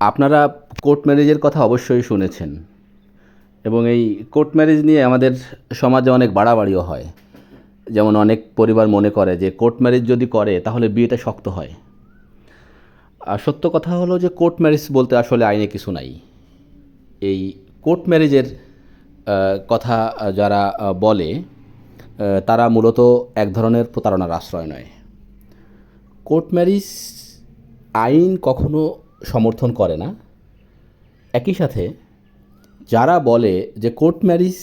আপনারা কোর্ট ম্যারেজের কথা অবশ্যই শুনেছেন। এবং এই কোর্ট ম্যারেজ নিয়ে আমাদের সমাজে অনেক বাড়াবাড়িও হয়। যেমন অনেক পরিবার মনে করে যে, কোর্ট ম্যারেজ যদি করে, তাহলে বিয়েটা শক্ত হয়। আর সত্য কথা হলো যে, কোর্ট ম্যারেজ বলতে আসলে আইনে কিছু নাই। এই কোর্ট ম্যারেজের কথা যারা বলে তারা মূলত এক ধরনের প্রতারণার আশ্রয় নয়। কোর্ট ম্যারেজ আইন কখনো সমর্থন করে না। একই সাথে যারা বলে যে কোর্ট ম্যারিজ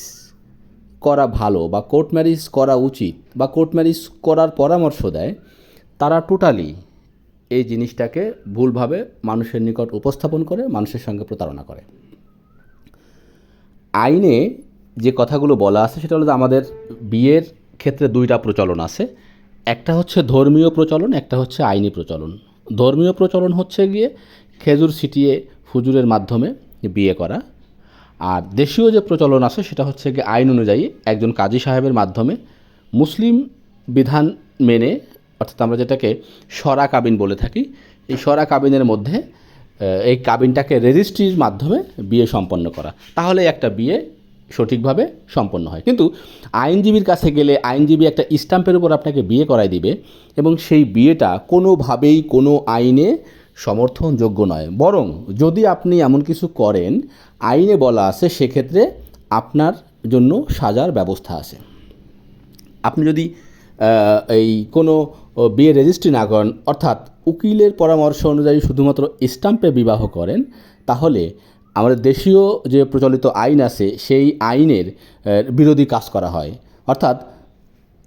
করা ভালো বা কোর্ট ম্যারেজ করা উচিত বা কোর্ট ম্যারিজ করার পরামর্শ দেয়, তারা টোটালি এই জিনিসটাকে ভুলভাবে মানুষের নিকট উপস্থাপন করে, মানুষের সঙ্গে প্রতারণা করে। আইনে যে কথাগুলো বলা আছে, সেটা হলো যে আমাদের বিয়ের ক্ষেত্রে দুইটা প্রচলন আছে। একটা হচ্ছে ধর্মীয় প্রচলন, একটা হচ্ছে আইনি প্রচলন। ধর্মীয় প্রচলন হচ্ছে গিয়ে খেজুর ছিটিয়ে ফুজুরের মাধ্যমে বিয়ে করা। আর দেশীয় যে প্রচলন আছে, সেটা হচ্ছে গিয়ে আইন অনুযায়ী একজন কাজী সাহেবের মাধ্যমে মুসলিম বিধান মেনে, অর্থাৎ আমরা যেটাকে সরা কাবিন বলে থাকি, এই সরা কাবিনের মধ্যে এই কাবিনটাকে রেজিস্ট্রির মাধ্যমে বিয়ে সম্পন্ন করা। তাহলে একটা বিয়ে সঠিকভাবে সম্পন্ন হয়। কিন্তু আইনজীবীর কাছে গেলে, আইনজীবী একটা স্ট্যাম্পের উপর আপনাকে বিয়ে করায় দিবে এবং সেই বিয়েটা কোনোভাবেই কোনো আইনে সমর্থনযোগ্য নয়। বরং যদি আপনি এমন কিছু করেন, আইনে বলা আছে সেক্ষেত্রে আপনার জন্য সাজার ব্যবস্থা আছে। আপনি যদি এই কোনো বিয়ে রেজিস্ট্রি না করেন, অর্থাৎ উকিলের পরামর্শ অনুযায়ী শুধুমাত্র স্টাম্পে বিবাহ করেন, তাহলে আমাদের দেশীয় যে প্রচলিত আইন আছে, সেই আইনের বিরোধী কাজ করা হয়। অর্থাৎ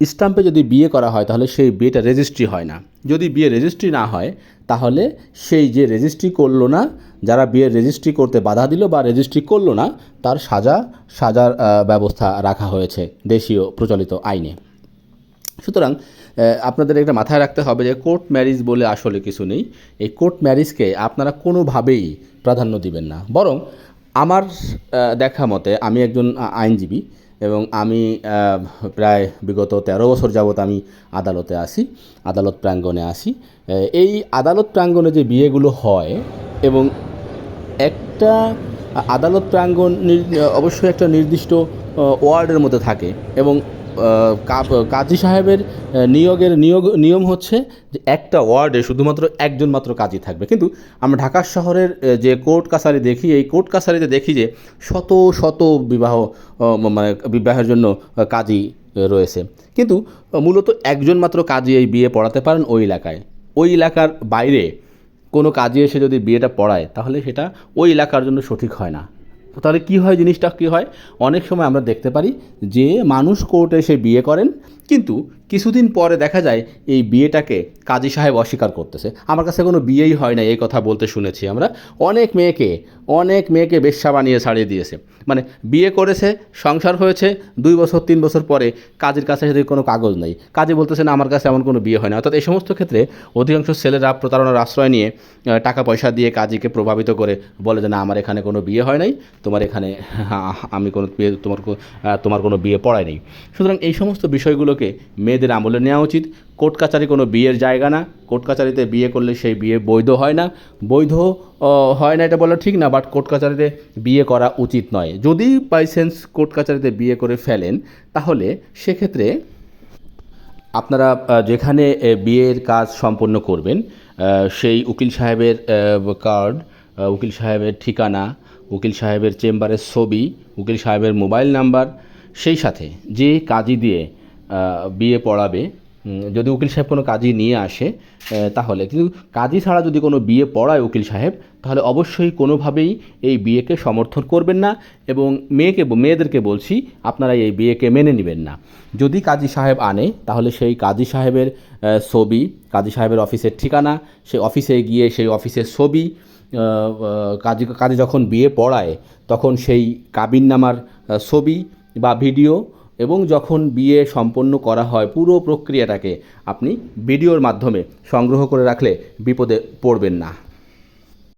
স্টাম্পে যদি বিয়ে করা হয়, তাহলে সেই বিয়েটা রেজিস্ট্রি হয় না। যদি বিয়ে রেজিস্ট্রি না হয়, তাহলে সেই যে রেজিস্ট্রি করল না, যারা বিয়ের রেজিস্ট্রি করতে বাধা দিল বা রেজিস্ট্রি করল না, তার সাজা, সাজার ব্যবস্থা রাখা হয়েছে দেশীয় প্রচলিত আইনে। সুতরাং আপনাদের একটা মাথায় রাখতে হবে যে কোর্ট ম্যারিজ বলে আসলে কিছু নেই। এই কোর্ট ম্যারিজকে আপনারা কোনোভাবেই প্রাধান্য দিবেন না। বরং আমার দেখা মতে আমি একজন আইনজীবী। এবং আমি প্রায় বিগত তেরো বছর যাবত আমি আদালতে আসি, আদালত প্রাঙ্গণে আসি। এই আদালত প্রাঙ্গণে যে বিয়েগুলো হয় এবং একটা, আদালত প্রাঙ্গণ অবশ্যই একটা নির্দিষ্ট ওয়ার্ডের মধ্যে থাকে এবং কাজী সাহেবের নিয়োগের নিয়োগ, নিয়ম হচ্ছে যে একটা ওয়ার্ডে শুধুমাত্র একজন মাত্র কাজী থাকবে। কিন্তু আমরা ঢাকা শহরের যে কোর্ট কাছারি দেখি, এই কোর্ট কাছারিতে দেখি যে শত শত বিবাহ মানে বিবাহের জন্য কাজী রয়েছে। কিন্তু মূলত একজন মাত্র কাজী এই বিয়ে পড়াতে পারেন ওই এলাকায়। ওই এলাকার বাইরে কোনো কাজে এসে যদি বিয়েটা পড়ায়, তাহলে সেটা ওই এলাকার জন্য সঠিক হয় না। তাহলে কী হয় জিনিসটা কী হয়? অনেক সময় আমরা দেখতে পারি যে মানুষ কোর্টে এসে বিয়ে করেন কিন্তু কিছুদিন পরে দেখা যায় এই বিয়েটাকে কাজী সাহেব অস্বীকার করতেছে। আমার কাছে কোনো বিয়েই হয় না, এই কথা বলতে শুনেছি আমরা। অনেক মেয়েকে অনেক মেয়েকে বেশ্যা বানিয়ে ছাড়িয়ে দিয়েছে। মানে বিয়ে করেছে, সংসার হয়েছে, দুই বছর, তিন বছর পরে কাজের কাছে যদি কোনো কাগজ নেই। কাজে বলতেছে, না, আমার কাছে এমন কোনো বিয়ে হয় না। অর্থাৎ এই সমস্ত ক্ষেত্রে অধিকাংশ ছেলেরা প্রতারণার আশ্রয় নিয়ে টাকা পয়সা দিয়ে কাজীকে প্রভাবিত করে বলে যে, না, আমার এখানে কোনো বিয়ে হয় নাই। তোমার এখানে আমি কোনো বিয়ে, তোমার তোমার কোনো বিয়ে পড়ায় নেই। সুতরাং এই সমস্ত বিষয়গুলোকে মেয়েদের আমলে নেওয়া উচিত। কোর্ট কাচারি কোনো বিয়ের জায়গা না। কোর্ট কাছারিতে বিয়ে করলে সেই বিয়ে বৈধ হয় না। বৈধ হয় না এটা বলা ঠিক না, বাট কোর্ট কাছারিতে বিয়ে করা উচিত নয়। যদি বাই সেন্স কোর্ট কাচারিতে বিয়ে করে ফেলেন, তাহলে সেক্ষেত্রে আপনারা যেখানে বিয়ের কাজ সম্পন্ন করবেন সেই উকিল সাহেবের কার্ড উকিল সাহেবের ঠিকানা, উকিল সাহেবের চেম্বারের ছবি, উকিল সাহেবের মোবাইল নাম্বার, সেই সাথে যে কাজী দিয়ে বিয়ে পড়াবে যদি উকিল সাহেব কোনো কাজই নিয়ে আসে তাহলে। কিন্তু কাজী ছাড়া যদি কোনো বিয়ে পড়ায় উকিল সাহেব, তাহলে অবশ্যই কোনোভাবেই এই বিয়েকে সমর্থন করবেন না এবং মেয়েকে, মেয়েদেরকে বলছি, আপনারা এই বিয়েকে মেনে নেবেন না। যদি কাজী সাহেব আনে, তাহলে সেই কাজী সাহেবের ছবি, কাজী সাহেবের অফিসের ঠিকানা সেই অফিসে গিয়ে সেই অফিসের ছবি কাজী কাজী যখন বিয়ে পড়ায়, তখন সেই কাবিন নামার ছবি বা ভিডিও এবং যখন বিয়ে সম্পন্ন করা হয়, পুরো প্রক্রিয়াটাকে আপনি ভিডিওর মাধ্যমে সংগ্রহ করে রাখলে বিপদে পড়বেন না।